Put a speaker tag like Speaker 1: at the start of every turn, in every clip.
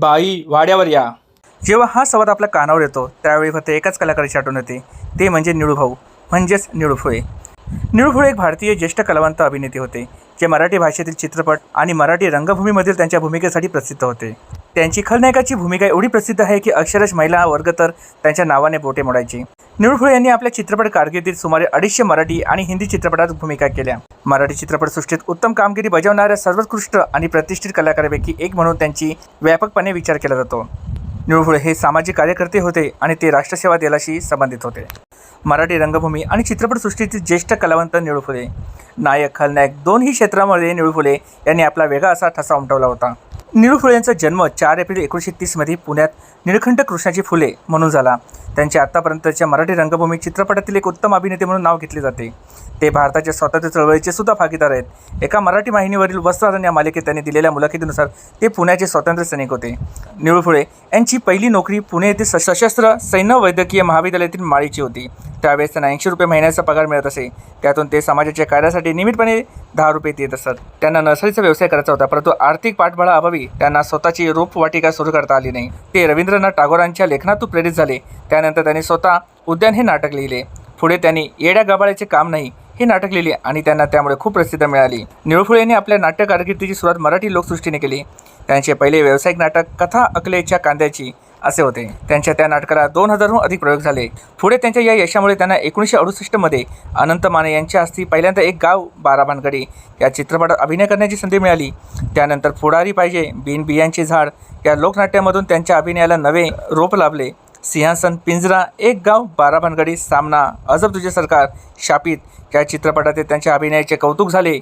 Speaker 1: बाई वाड्यावर या.
Speaker 2: जेव्हा हा संवाद आपल्या कानावर येतो त्यावेळी फक्त एकाच कलाकाराची आठवण येते. ते म्हणजे निळूभाऊ म्हणजेच निळूफुळे निळूफुळे एक भारतीय ज्येष्ठ कलावंत अभिनेते होते जे मराठी भाषेतील चित्रपट आणि मराठी रंगभूमीमधील त्यांच्या भूमिकेसाठी प्रसिद्ध होते. त्यांची खलनायकाची भूमिका एवढी प्रसिद्ध आहे की अक्षरश महिला वर्ग तर त्यांच्या नावाने बोटे मोडायची. निळूफुळे यांनी आपल्या चित्रपट कारकिर्दीत सुमारे अडीचशे मराठी आणि हिंदी चित्रपटात भूमिका केल्या. मराठी चित्रपटसृष्टीत उत्तम कामगिरी बजावणाऱ्या सर्वोत्कृष्ट आणि प्रतिष्ठित कलाकारापैकी एक म्हणून त्यांची व्यापकपणे विचार केला जातो. निळूफुळे हे सामाजिक कार्यकर्ते होते आणि ते राष्ट्रसेवा दलाशी संबंधित होते. मराठी रंगभूमी आणि चित्रपटसृष्टीतील ज्येष्ठ कलावंत निळूफुले नायक खलनायक दोन्ही क्षेत्रामध्ये निळूफुले यांनी आपला वेगळा असा ठसा उमटवला होता. निळूफुले यांचा जन्म चार एप्रिल एकोणीसशे तीसमध्ये पुण्यात निळखंड कृष्णाची फुले म्हणून झाला. त्यांच्या आत्तापर्यंतच्या मराठी रंगभूमी चित्रपटातील एक उत्तम अभिनेते म्हणून नाव घेतले जाते. ते भारताच्या स्वातंत्र्य चळवळीचे सुद्धा भागीदार आहेत. एका मराठी वाहिनीवरील वस्त्रदान या मालिकेत त्यांनी दिलेल्या मुलाखतीनुसार ते पुण्याचे स्वातंत्र्य सैनिक होते. निळूफुळे यांची पहिली नोकरी पुणे येथील सशस्त्र सैन्य वैद्यकीय महाविद्यालयातील माळीची होती. त्यावेळेस त्यांना ऐंशी रुपये महिन्याचा पगार मिळत असे. त्यातून ते समाजाच्या कार्यासाठी नियमितपणे दहा रुपये देत असत. त्यांना नर्सरीचा व्यवसाय करायचा होता परंतु आर्थिक पाठबळा अभावी त्यांना स्वतःची रोपवाटिका सुरू करता आली नाही. ते रवींद्रनाथ टागोरांच्या लेखनातून प्रेरित झाले. त्यानंतर त्यांनी स्वतः उद्यान हे नाटक लिहिले. पुढे त्यांनी येड्या गाबाळ्याचे काम नाही हे नाटक लिहिले आणि त्यांना त्यामुळे खूप प्रसिद्ध मिळाली. निळफुळे यांनी आपल्या नाट्य कारकिर्दीची सुरुवात मराठी लोकसृष्टीने केली. त्यांचे पहिले व्यावसायिक नाटक कथा अकलेच्या कांद्याची असे होते. त्यांच्या त्या नाटकाला दोन हजारहून अधिक प्रयोग झाले. पुढे त्यांच्या या यशामुळे त्यांना एकोणीसशे अडुसष्टमध्ये अनंत माने यांच्या हस्ती पहिल्यांदा एक गाव बारा भानगडी या चित्रपटात अभिनय करण्याची संधी मिळाली. त्यानंतर पुढारी पाहिजे बिन बियांचे झाड या लोकनाट्यामधून त्यांच्या अभिनयाला नवे रोप लाभले. सिंहासन पिंजरा एक गाव बारा भानगडी सामना अजब तुझे सरकार शापित. या चित्रपटात त्यांच्या अभिनयाचे कौतुक झाले.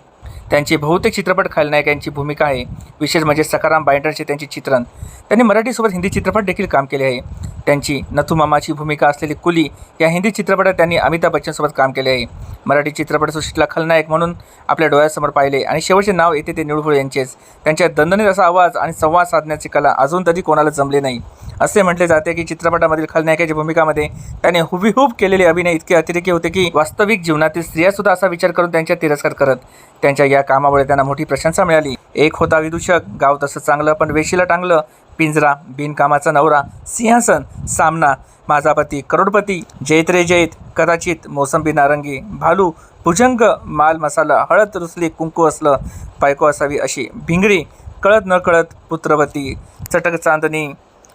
Speaker 2: त्यांची बहुतेक चित्रपट खलनायकांची भूमिका आहे. विशेष म्हणजे सकाराम बायंडरचे त्यांचे चित्रण. त्यांनी मराठीसोबत हिंदी चित्रपट देखील काम केले आहे. त्यांची नथू मामाची भूमिका असलेली कुली या हिंदी चित्रपटात त्यांनी अमिताभ बच्चनसोबत काम केले आहे. मराठी चित्रपटसृष्टीला खलनायक म्हणून आपल्या डोळ्यासमोर पाहिले आणि शेवटचे नाव येते ते निळफुळे यांचेच. त्यांच्या दणदणीत असा आवाज आणि संवाद साधण्याची कला अजून तरी कोणाला जमले नाही. असे म्हटले जाते की चित्रपटामधील खलनायकाच्या भूमिकामध्ये त्याने हुबीहूब केलेले अभिनय इतके अतिरेकी होते की वास्तविक जीवनातील स्त्रियासुद्धा असा विचार करून त्यांच्या तिरस्कार करत त्यांच्या या कामामुळे त्यांना मोठी प्रशंसा मिळाली. एक होता विदूषक गाव तसं चांगलं पण वेशीला टांगलं. पिंजरा बिनकामाचा नवरा सिंहासन सामना माझा पती करोडपती जैत रे जैत कदाचित मोसंबी नारंगी भालू भुजंग माल मसाला हळद रुसली कुंकू असलं बायको असावी अशी भिंगरी कळत न कळत पुत्रवती चटक चांदणी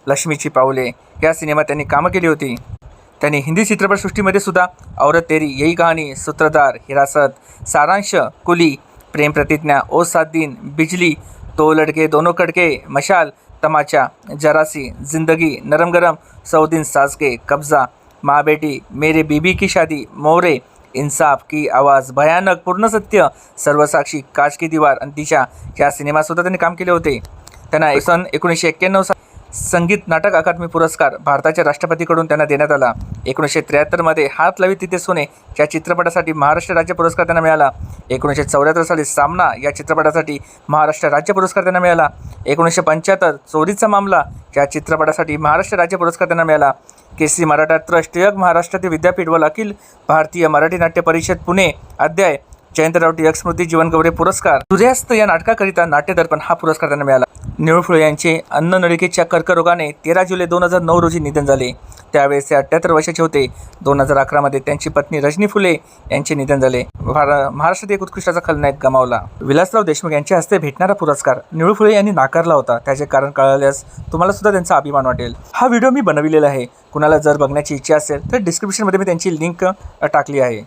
Speaker 2: लक्ष्मीची पावले या सिनेमात त्यांनी कामं केली होती. त्यांनी हिंदी चित्रपटसृष्टीमध्ये सुद्धा औरत तेरी यही कहाणी सूत्रधार हिरासत सारांश कुली प्रेम प्रतिज्ञा ओ सात दिन बिजली तो लड़के दोनों कड़के मशाल तमाचा जरासी जिंदगी नरम गरम सौ दिन सास के कब्जा माँ बेटी मेरे बीबी की शादी मोरे इन्साफ की आवाज़ भयानक पूर्ण सत्य सर्वसाक्षी काच की दीवार आणि दिशा या सिनेमासुद्धा त्यांनी काम केले होते? त्यांना सन एकोणीसशे एक्क्याण्णव सा संगीत नाटक अकादमी पुरस्कार भारताच्या राष्ट्रपतीकडून त्यांना देण्यात आला. एकोणीसशे त्र्याहत्तरमध्ये हात लावी तिथे सोने या चित्रपटासाठी महाराष्ट्र राज्य पुरस्कार त्यांना मिळाला. एकोणीसशे चौऱ्याहत्तर साली सामना या चित्रपटासाठी महाराष्ट्र राज्य पुरस्कार त्यांना मिळाला. एकोणीसशे पंच्याहत्तर चोरीचा मामला या चित्रपटासाठी महाराष्ट्र राज्य पुरस्कार त्यांना मिळाला. केसी मराठा ट्रस्ट टिळक महाराष्ट्रातील विद्यापीठ व अखिल भारतीय मराठी नाट्य परिषद पुणे. अध्याय जयंतराव टिळक स्मृती जीवनगौरव पुरस्कार. सूर्यास्त या नाटकाकरिता नाट्यदर्पण हा पुरस्कार त्यांना मिळाला. निळफुळे यांचे अन्ननलिकेच्या कर्करोगाने तेरा जुलै दोन हजार नऊ रोजी निधन झाले. त्यावेळेस ते अठ्ठ्याहत्तर वर्षाचे होते. दोन हजार अकरामध्ये त्यांची पत्नी रजनी फुले यांचे निधन झाले. महाराष्ट्रात एक उत्कृष्टाचा खलनायक गमावला. विलासराव देशमुख यांच्या हस्ते भेटणारा पुरस्कार निळफुळे यांनी नाकारला होता. त्याचे कारण कळल्यास तुम्हाला सुद्धा त्यांचा अभिमान वाटेल. हा व्हिडिओ मी बनविलेला आहे. कुणाला जर बघण्याची इच्छा असेल तर डिस्क्रिप्शनमध्ये मी त्यांची लिंक टाकली आहे.